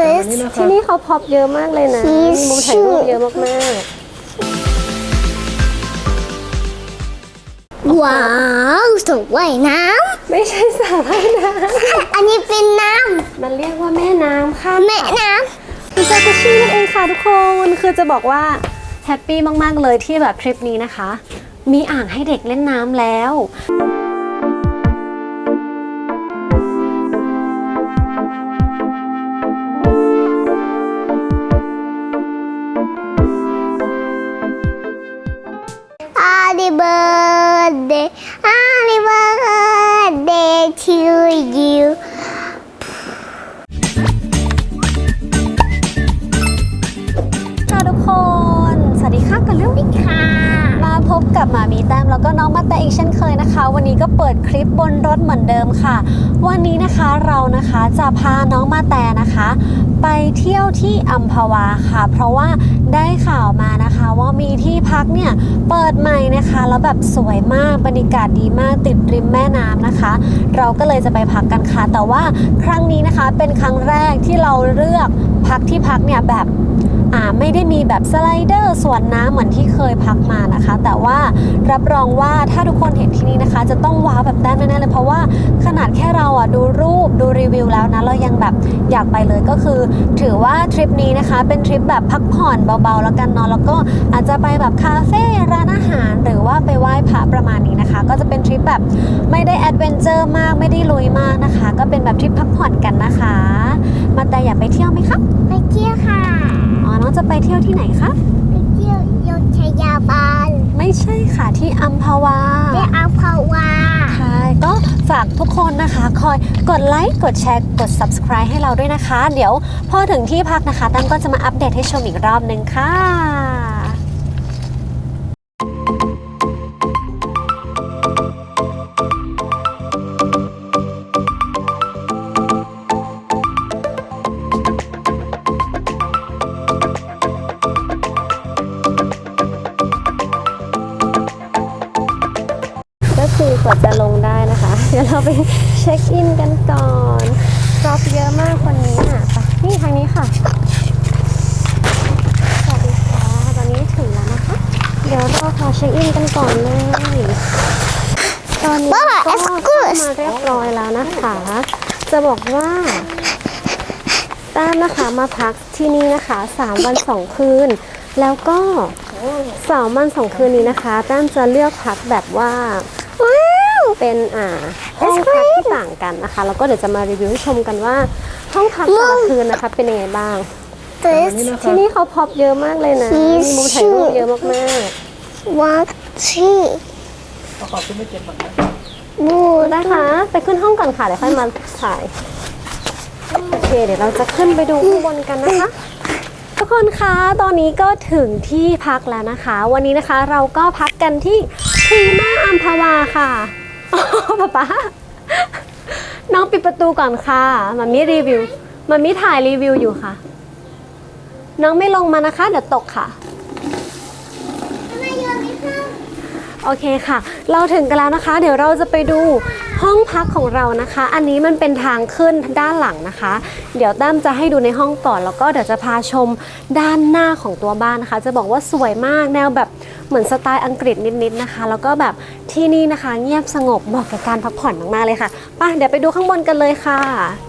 this นี่นะครัที่บนี่เขาพอบเยอะมากเลยนะ He มีมุมถ่ายรูป should เยอะมากว้าวสระว่ายน้ๆไม่ใช่สระว่ายน้ำอันนี้เป็นน้ำมันเรียกว่าแม่น้ำค่ะำแม่น้คุณจากุชินั่นเองค่ะทุกคน คือจะบอกว่าแฮปปี้มาก ๆ เลยที่แบบทริปนี้นะคะ มีอ่างให้เด็กเล่นน้ำแล้ว birthday Happy birthday to you ค่ะทุกคน สวัสดีค่ะกันเร็วค่ะ มาพบกับหมามีแต้มแล้วก็น้องมาแต่อีกเช่นเคยนะคะ วันนี้ก็เปิดคลิปบนรถเหมือนเดิมค่ะ วันนี้นะคะเรานะคะจะพาน้องมาแต่นะคะ ไปเที่ยวที่อัมพวาค่ะ เพราะว่า ได้ข่าวมานะคะ ว่ามีที่พักเนี่ยเปิดใหม่นะคะ แล้วแบบสวยมากบรรยากาศดีมากติดริมแม่น้ำนะคะ เราก็เลยจะไปพักกันค่ะ แต่ว่าครั้งนี้นะคะเป็นครั้งแรกที่เราเลือกพักที่พักเนี่ยแบบ อ่าไม่ได้มีแบบสไลเดอร์สวนน้ำเหมือนที่เคยพักมานะคะ แต่ว่ารับรองว่าถ้าทุกคนเห็นที่นี่นะคะ จะต้องว้าวแบบแต้มแน่ๆเลยเพราะว่าขนาดแค่เราอะดูรูปดูรีวิวแล้วนะเรายังแบบอยากไปเลยก็คือ ถือว่าทริปนี้นะคะเป็นทริปแบบพักผ่อนเบาๆแล้วกันเนาะแล้วก็อาจจะไปแบบคาเฟ่ร้านอาหารหรือว่าไปไหว้พระประมาณนี้นะคะ ก็จะเป็นทริปแบบไม่ได้แอดเวนเจอร์มากไม่ได้ลุยมากนะคะ ก็เป็นแบบทริปพักผ่อนกันนะคะ มาแต่อยากไปเที่ยวไหมคะไปเที่ยวค่ะ น้องจะไปเที่ยวที่ไหนคะไปเที่ยวโยธยาบาล ไม่ใช่ค่ะที่อัมพวาไปอัมพวาค่ะก็ฝากทุกคนนะคะ คอยกดไลค์กดแชร์กด subscribe ให้เราด้วยนะคะ เดี๋ยวพอถึงที่พักนะคะตั้มก็จะมาอัปเดตให้ชมอีกรอบหนึ่งค่ะ ไปเช็คอินกันก่อนรอบเยอะมากคนนี้อะไปนี่ทางนี้ค่ะ สวัสดีค่ะ ตอนนี้ถึงแล้วนะคะ เดี๋ยวเราขอเช็คอินกันก่อนเลย ตอนนี้บ้าก็ excuse เข้ามาเรียบร้อยแล้วนะคะ จะบอกว่าแต้มนะคะมาพักที่นี่นะคะ3วัน2คืน แล้วก็สามวันสองคืนนี้นะคะแต้มจะเลือกพักแบบว่าว้าว เป็นอ่าห้องพักที่ต่างกันนะคะ แล้วก็เดี๋ยวจะมารีวิวให้ชมกันว่า ห้องพักแต่ละคืนนะคะเป็นยังไงบ้าง this นี่นะครัที่บนี่เขาพอบเยอะมากเลยนะ He มีมุมถ่ายรูป should เยอะมาก one two ขอบคุณไม่เจ็บหรอกนะบูๆนะคะ ไปขึ้นห้องก่อนค่ะเดี๋ยวค่อยมาถ่ายโอเค เดี๋ยวเราจะขึ้นไปดูข้างบนกันนะคะทุกคนคะตอนนี้ก็ถึงที่พักแล้วนะคะ วันนี้นะคะเราก็พักกันที่พรีมาอัมพวาค่ะอ๋อ ป๊าป๊าน้องปิดประตูก่อนค่ะมามีรีวิวมามีถ่ายรีวิวอยู่ค่ะ น้องไม่ลงมานะคะ เดี๋ยวตกค่ะ โอเคค่ะ เราถึงกันแล้วนะคะ เดี๋ยวเราจะไปดูห้องพักของเรานะคะ อันนี้มันเป็นทางขึ้นด้านหลังนะคะ เดี๋ยวตั้มจะให้ดูในห้องก่อน แล้วก็เดี๋ยวจะพาชมด้านหน้าของตัวบ้านนะคะ จะบอกว่าสวยมากแนวแบบ เหมือนสไตล์อังกฤษนิดๆนะคะ แล้วก็แบบที่นี่นะคะ เงียบสงบเหมาะกับการพักผ่อนมากๆเลยค่ะไป่ะเดี๋ยวไปดูข้างบนกันเลยค่ะ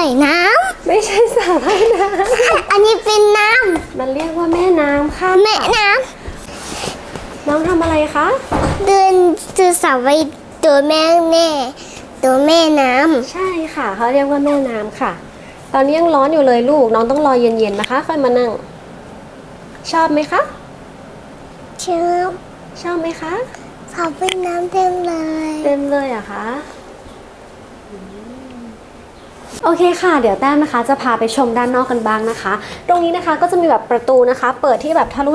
ว่ายน้ไม่ใช่สระว่ายน้ำ อันนี้เป็นน้ำมันเรียกว่าแม่น้ำค่ะำแม่น้น้องทำอะไรคะำเดินจะสระว่ายตัวแม่แม่ตัวแม่น้ใช่ค่ะ เขาเรียกว่าแม่น้ำค่ะ ตอนนี้ยังร้อนอยู่เลยลูก น้องต้องรอเย็นๆนะคะ ค่อยมานั่ง ชอบไหมคะำเชื่อมชอบไหมคะสระว่ายน้ำเต็มเลย เต็มเลยเหรอะคะ โอเคค่ะ เดี๋ยวแต้มนะคะจะพาไปชมด้านนอกกันบ้างนะคะ ตรงนี้นะคะก็จะมีแบบประตูนะคะ เปิดที่แบบทะลุ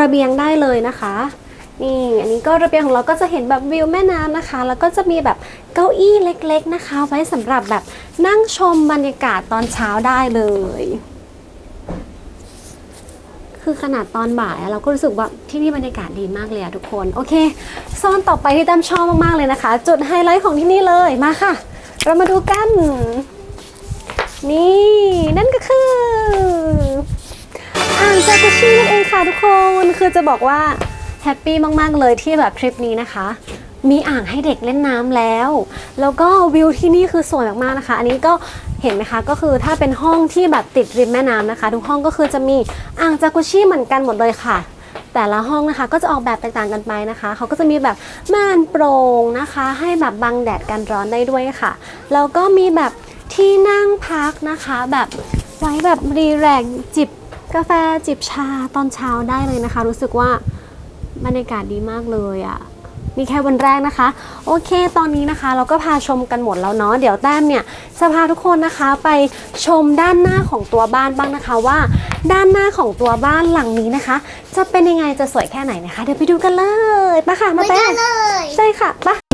ระเบียงได้เลยนะคะนี่อันนี้ก็ระเบียงของเราก็จะเห็นแบบวิวแม่น้ำนะคะ แล้วก็จะมีแบบเก้าอี้เล็กๆนะคะ ไว้สำหรับแบบนั่งชมบรรยากาศตอนเช้าได้เลย คือขนาดตอนบ่ายเราก็รู้สึกว่าที่นี่บรรยากาศดีมากเลยอะทุกคน โอเคโซนต่อไปที่แต้มชอบมากๆเลยนะคะ จุดไฮไลท์ของที่นี่เลยมาค่ะ เรามาดูกัน นี่นั่นก็คืออ่างจากุชินั่นเองค่ะทุกคนคือจะบอกว่าแฮปปี้มาก ๆ เลยที่แบบทริปนี้นะคะ มีอ่างให้เด็กเล่นน้ำแล้ว แล้วก็วิวที่นี่คือสวยมาก ๆ นะคะ อันนี้ก็เห็นไหมคะก็คือถ้าเป็นห้องที่แบบติดริมแม่น้ำนะคะ ทุกห้องก็คือจะมีอ่างจากุชิเหมือนกันหมดเลยค่ะ แต่ละห้องนะคะก็จะออกแบบแตกต่างกันไปนะคะเขาก็จะมีแบบม่านโปร่งนะคะ ให้แบบบังแดดกันร้อนได้ด้วยค่ะแล้วก็มีแบบ ที่นั่งพักนะคะ แบบไว้แบบรีแลกซ์จิบกาแฟจิบชาตอนเช้าได้เลยนะคะ รู้สึกว่าบรรยากาศดีมากเลยอะ่ะนี่แค่วันแรกนะคะ โอเค ตอนนี้นะคะ เราก็พาชมกันหมดแล้วเนาะเดี๋ยวแต้มเนี่ยจะพาทุกคนนะคะไปชมด้านหน้าของตัวบ้านบ้างนะคะว่า ด้านหน้าของตัวบ้านหลังนี้นะคะ จะเป็นยังไงจะสวยแค่ไหนนะคะ เดี๋ยวไปดูกันเลยไปค่ะมาไม่แต้ได้มเลย ใช่ค่ะไปะ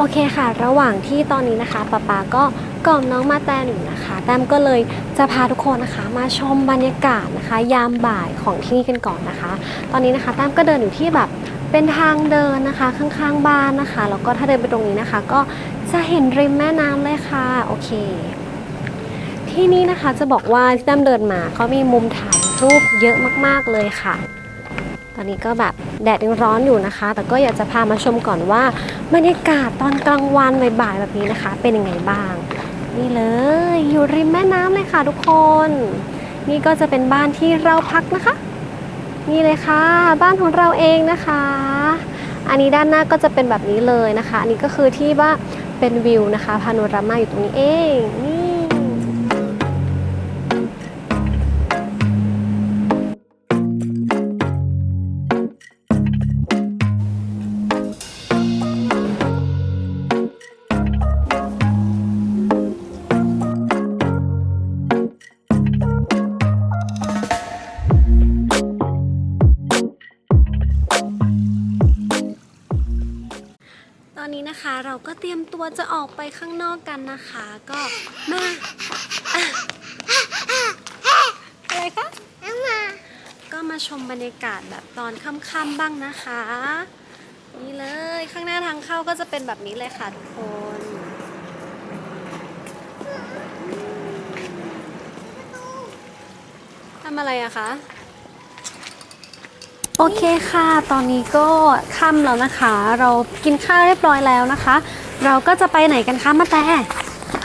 โอเคค่ะ ระหว่างที่ตอนนี้นะคะป๊าป๊าก็กล่อมน้องมาแตนอยู่นะคะ แต้มก็เลยจะพาทุกคนนะคะ มาชมบรรยากาศนะคะ ยามบ่ายของที่นี่กันก่อนนะคะ ตอนนี้นะคะแต้มก็เดินอยู่ที่แบบเป็นทางเดินนะคะ ข้างๆบ้านนะคะ แล้วก็ถ้าเดินไปตรงนี้นะคะ ก็จะเห็นริมแม่น้ำเลยค่ะ โอเค ที่นี่นะคะจะบอกว่าที่แต้มเดินมาเขามีมุมถ่ายรูปเยอะมากๆเลยค่ะ อนนี้ก็แบบแดดยังร้อนอยู่นะคะ แต่ก็อยากจะพามาชมก่อนว่าบรรยากาศตอนกลางวันบ่ายๆแบบนี้นะคะ เป็นยังไงบ้าง นี่เลยอยู่ริมแม่น้ำเลยค่ะทุกคน นี่ก็จะเป็นบ้านที่เราพักนะคะ นี่เลยค่ะ บ้านของเราเองนะคะ อันนี้ด้านหน้าก็จะเป็นแบบนี้เลยนะคะ อันนี้ก็คือที่ว่าเป็นวิวนะคะพาโนรามาอยู่ตรงนี้เองนี่ ก็เตรียมตัวจะออกไปข้างนอกกันนะคะ ก็มาอะไรคะมาก็มาชมบรรยากาศแบบตอนค่ำๆบ้างนะคะ นี่เลยข้างหน้าทางเข้าก็จะเป็นแบบนี้เลยค่ะทุกคนทำอะไรอะคะ โอเคค่ะ ตอนนี้ก็ค่ำแล้วนะคะ เรากินข้าวเรียบร้อยแล้วนะคะ เราก็จะไปไหนกันคะมาแต่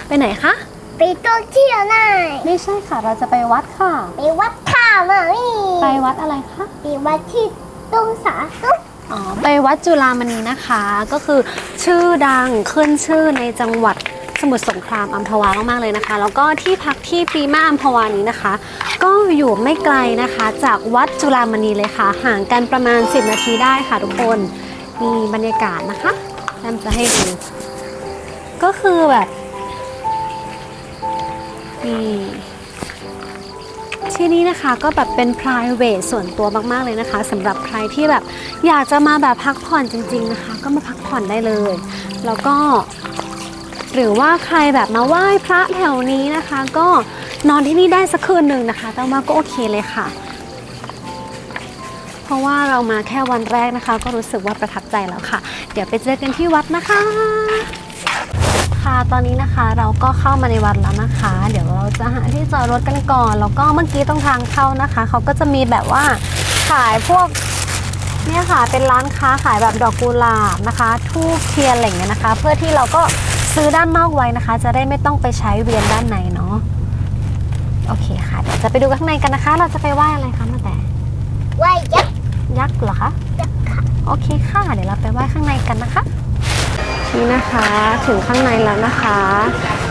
ไปไหนคะ ไปท่องเที่ยวหน่อยไม่ใช่ค่ะ เราจะไปวัดค่ะ ไปวัดท่ามานี่ไปวัดอะไรคะ ไปวัดที่ตุ้งสาตุ้งอ๋อไปวัดจุฬามณีนะคะ ก็คือชื่อดังขึ้นชื่อในจังหวัด สมุทรสงครามอัมพวามากๆเลยนะคะ แล้วก็ที่พักที่ปีมาอัมพวานี้นะคะ ก็อยู่ไม่ไกลนะคะ จากวัดจุฬามณีเลยค่ะ ห่างกันประมาณ 10 นาทีได้ค่ะทุกคนนี่บรรยากาศนะคะแอมจะให้ดู ก็คือแบบนี่ที่นี่นะคะก็แบบเป็น private ส่วนตัวมาก ๆ เลยนะคะสำหรับใครที่แบบอยากจะมาแบบพักผ่อนจริง ๆ นะคะ ก็มาพักผ่อนได้เลย แล้วก็ หรือว่าใครแบบมาไหว้พระแถวนี้นะคะ ก็นอนที่นี่ได้สักคืนหนึ่งนะคะแต่ว่าก็โอเคเลยค่ะ เพราะว่าเรามาแค่วันแรกนะคะ ก็รู้สึกว่าประทับใจแล้วค่ะ เดี๋ยวไปเจอกันที่วัดนะคะ ค่ะตอนนี้นะคะเราก็เข้ามาในวัดแล้วนะคะ เดี๋ยวเราจะหาที่จอดรถกันก่อนแล้วก็เมื่อกี้ตรงทางเข้านะคะเขาก็จะมีแบบว่าขายพวกเนี่ยค่ะเป็นร้านค้าขายแบบดอกกุหลาบนะคะ ทูบเทียนอะไรอย่างเงี้ยนะคะ เพื่อที่เราก็ ซื้อด้านนอกไว้นะคะ จะได้ไม่ต้องไปใช้เวียนด้านในเนาะโอเคค่ะเดี๋ยวจะไปดูข้างในกันนะคะ เราจะไปไหว้อะไรคะมาแต่ไหวยักษ์ยักษ์เหรอคะยักษ์ค่ะโอเคค่ะเดี๋ยวเราไปไหว้ข้างในกันนะคะนี่นะคะถึงข้างในแล้วนะคะ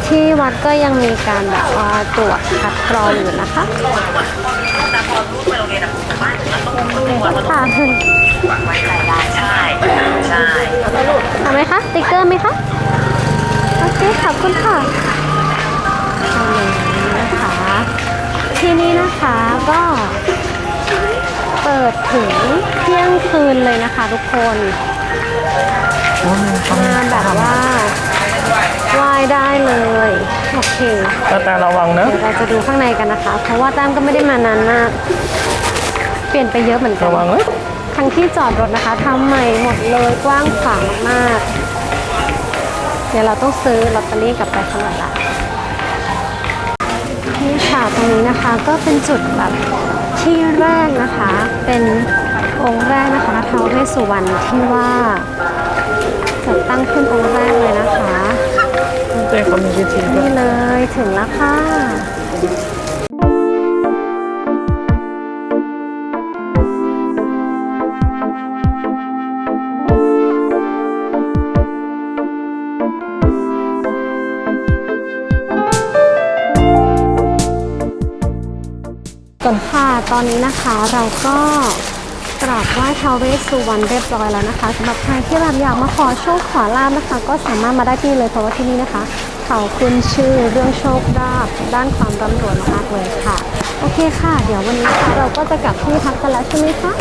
ที่วัดก็ยังมีการแบบว่าตรวจคัดกรองอยู่นะคะค่ะใช่เอาไหมคะสติ๊กเกอร์ไหมคะ โอเคขอบคุณค่ะเอาเลยนะคะที่นี่นะคะก็ เปิดถึงเที่ยงคืนเลยนะคะทุกคนมาแบบว่าว่ายได้เลย โอเคก็แต่ระวังนะเดี๋ยวเราจะดูข้างในกันนะคะ เพราะว่าแต้มก็ไม่ได้มานานมาก เปลี่ยนไปเยอะเหมือนกันระวังนะทั้งที่จอดรถนะคะทำใหม่หมดเลยกว้างขวางมากๆ เดี๋ยวเราต้องซื้อลอตเตอรี่กลับไปสักหน่อยละนี่ค่ะตรงนี้นะคะก็เป็นจุดแบบที่แรกนะคะ เป็นองค์แรกนะคะท้าวเวสสุวรรณที่ว่าจัดตั้งขึ้นองค์แรกเลยนะคะเต้เขามีวิธีด้วยนี่เลยถึงแล้วค่ะ ตอนนี้นะคะเราก็กราบไหว้ท้าวเวสสุวรรณเรียบร้อยแล้วนะคะสำหรับใครที่แบบอยากมาขอโชคขอลาบนะคะ ก็สามารถมาได้ที่นี่เลยเพราะว่าที่นี่นะคะ เขาขึ้นชื่อเรื่องโชคลาภด้านความร่ำรวยมากๆเลยค่ะ โอเคค่ะ เดี๋ยววันนี้นะคะเราก็จะกลับที่พักกันแล้วใช่ไหมคะ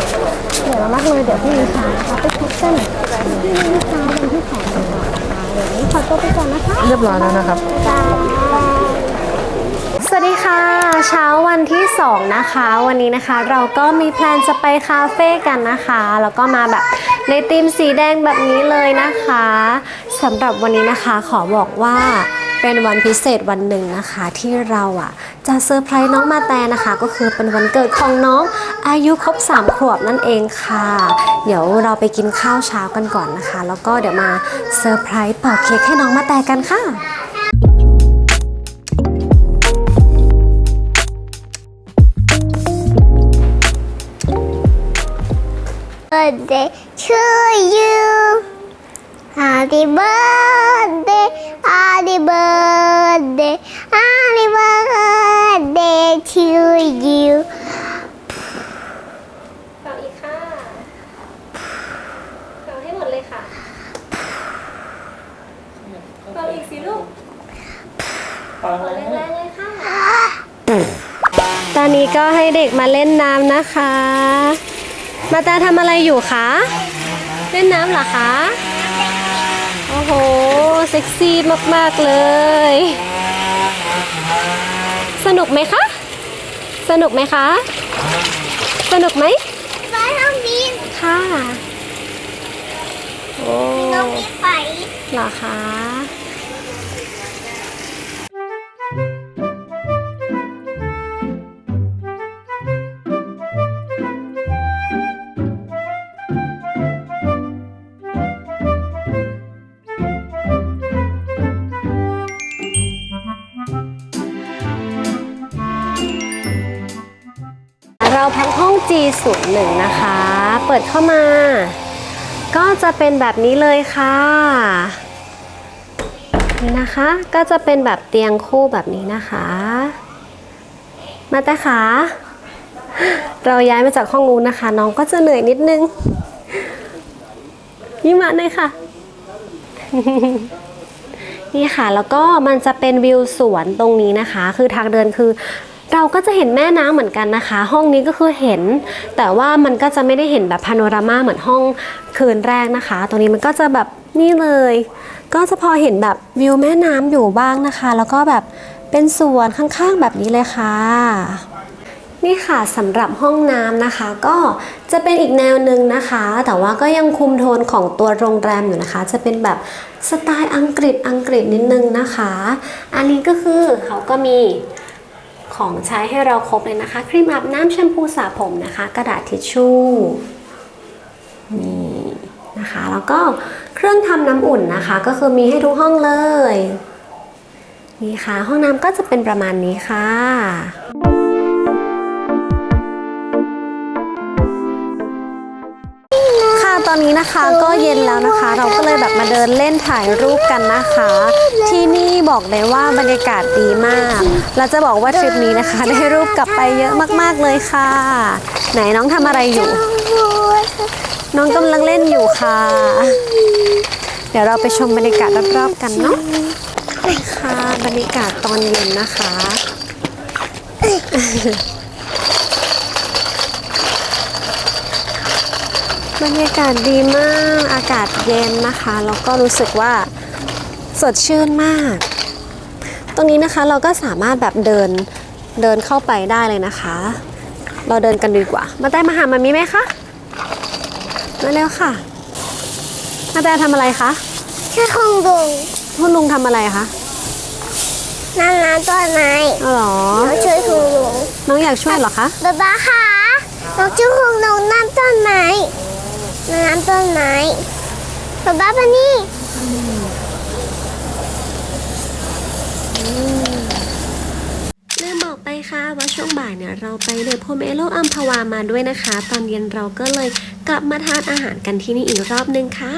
เดี๋ยวเรามากเลยเดี๋ยวพี่นิชานะคะไปพบกันที่นิชาวันที่สองกันก่อนนะคะเดี๋ยววันนี้ขอตัวไปก่อนนะคะ เรียบร้อยแล้วนะครับ สวัสดีค่ะ เช้าวันที่ 2 นะคะ วันนี้นะคะเราก็มีแพลนจะไปคาเฟ่กันนะคะ แล้วก็มาแบบในธีมสีแดงแบบนี้เลยนะคะสำหรับวันนี้นะคะขอบอกว่าเป็นวันพิเศษวันหนึ่งนะคะที่เราอะจะเซอร์ไพรส์น้องมาแตนะคะ ก็คือเป็นวันเกิดของน้องอายุครบ3ขวบนั่นเองค่ะ เดี๋ยวเราไปกินข้าวเช้ากันก่อนนะคะ แล้วก็เดี๋ยวมาเซอร์ไพรส์เป่าเค้กให้น้องมาแตกันค่ะ birthday to you Happy birthday Happy birthday Happy birthday to you เป่าอีกค่ะเป่าให้หมดเลยค่ะเป่าอีกสิลูกฟังเป่าเลยแรงๆเลยค่ะ ตอนนี้ก็ให้เด็กมาเล่นน้ำนะคะ มาตาทำอะไรอยู่คะ เล่นน้ำเหรอคะ โอ้โห เซ็กซี่มาก ๆ เลย สนุกไหมคะ สนุกไหมคะ สนุกไหมไปน้องบินค่ะ โอ้น้องบินไปเหรอคะ G01 นะคะ เปิดเข้ามา ก็จะเป็นแบบนี้เลยค่ะนี่นะคะ ก็จะเป็นแบบเตียงคู่แบบนี้นะคะ มาแต่ขาเราย้ายมาจากห้องนู้นนะคะ น้องก็จะเหนื่อยนิดนึงยิ้มหวานเลยค่ะ นี่ค่ะ แล้วก็มันจะเป็นวิวสวนตรงนี้นะคะ คือทางเดินคือ เราก็จะเห็นแม่น้ำเหมือนกันนะคะ ห้องนี้ก็คือเห็น แต่ว่ามันก็จะไม่ได้เห็นแบบพาโนรามาเหมือนห้องคืนแรกนะคะ ตรงนี้มันก็จะแบบนี่เลย ก็จะพอเห็นแบบวิวแม่น้ำอยู่บ้างนะคะ แล้วก็แบบเป็นสวนข้างๆแบบนี้เลยค่ะนี่ค่ะสำหรับห้องน้ำนะคะ ก็จะเป็นอีกแนวหนึ่งนะคะ แต่ว่าก็ยังคุมโทนของตัวโรงแรมอยู่นะคะ จะเป็นแบบสไตล์อังกฤษอังกฤษนิดนึงนะคะ อันนี้ก็คือเขาก็มี ของใช้ให้เราครบเลยนะคะ ครีมอาบน้ำแชมพูสระผมนะคะ กระดาษทิชชู่นี่นะคะ แล้วก็เครื่องทำน้ำอุ่นนะคะ ก็คือมีให้ทุกห้องเลย นี่ค่ะ ห้องน้ำก็จะเป็นประมาณนี้ค่ะ อนนี้นะคะก็เย็นแล้วนะคะ เราก็เลยแบบมาเดินเล่นถ่ายรูปกันนะคะ ที่นี่บอกเลยว่าบรรยากาศดีมากเราจะบอกว่าทริปนี้นะคะ ได้รูปกลับไปเยอะมากๆเลยค่ะ ไหนน้องทำอะไรอยู่ น้องบัวน้องกำลังเล่นอยู่ค่ะ เดี๋ยวเราไปชมบรรยากาศรอบๆกันเนาะค่ะบรรยากาศตอนเย็นนะคะ บรรยากาศดีมากอากาศเย็นนะคะ แล้วก็รู้สึกว่าสดชื่นมาก ตรงนี้นะคะเราก็สามารถแบบเดินเดินเข้าไปได้เลยนะคะ เราเดินกันดีกว่า มาได้มาหามามีไหมคะมาเร็วค่ะ มาแต่ทำอะไรคะแค่คงดุงคุณลุงทำอะไรคะน้ำน้ำต้นไม้อ๋อเหรอเราช่วยคุณลุงน้องอยากช่วยเหรอคะ บ๊าบ้าค่ะเราช่วยคุณลุงน้ำต้นไม้ น้ำต้นไม้บ๊าบ้าปะนี่ลืมบอกไปค่ะว่าช่วงบ่ายเนี่ยเราไปเดอะโพเมโลอัมพวามาด้วยนะคะ ตอนเย็นเราก็เลยกลับมาทานอาหารกันที่นี่อีกรอบนึงค่ะ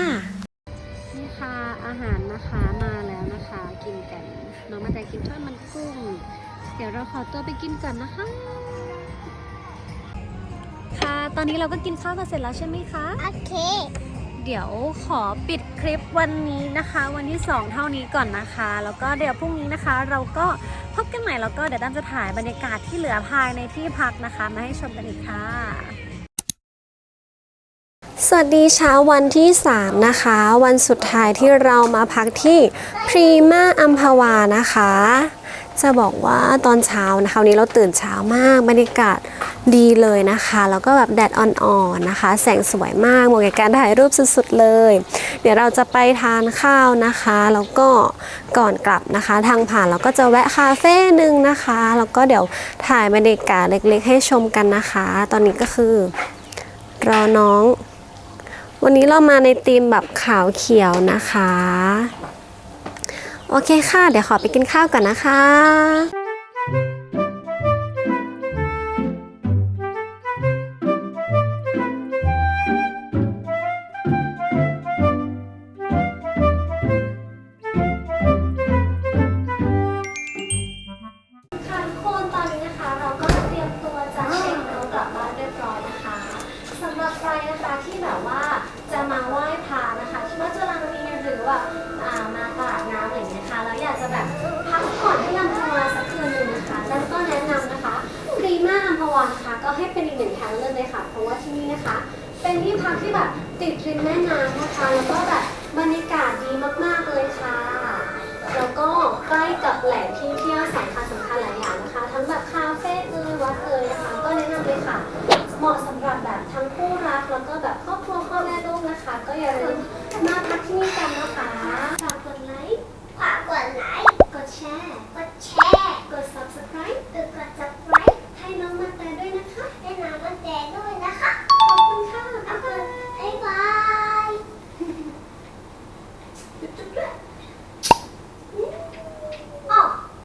นี่ค่ะอาหารนะคะมาแล้วนะคะ กินกันน้องมาแต่กินทอดมันกุ้ง เดี๋ยวเราขอตัวไปกินก่อนนะคะค่ะ ตอนนี้เราก็กินข้าวกันเสร็จแล้วใช่ไหมคะ โอเค เดี๋ยวขอปิดคลิปวันนี้นะคะ วันที่ 2 เท่านี้ก่อนนะคะ แล้วก็เดี๋ยวพรุ่งนี้นะคะ เราก็พบกันใหม่แล้วก็เดี๋ยวตั้มจะถ่ายบรรยากาศที่เหลือภายในที่พักนะคะ มาให้ชมกันอีกค่ะสวัสดีเช้าวันที่ 3 นะคะ วันสุดท้ายที่เรามาพักที่พรีมาอัมพวานะคะ จะบอกว่าตอนเช้านะคะวันนี้เราตื่นเช้ามากบรรยากาศดีเลยนะคะ แล้วก็แบบแดดอ่อนๆนะคะ แสงสวยมากเหมาะกับการถ่ายรูปสุดๆเลย เดี๋ยวเราจะไปทานข้าวนะคะ แล้วก็ก่อนกลับนะคะ ทางผ่านเราก็จะแวะคาเฟ่หนึ่งนะคะ แล้วก็เดี๋ยวถ่ายบรรยากาศเล็กๆ ให้ชมกันนะคะ ตอนนี้ก็คือรอน้อง วันนี้เรามาในธีมแบบขาวเขียวนะคะ โอเคค่ะ เดี๋ยวขอไปกินข้าวก่อนนะคะ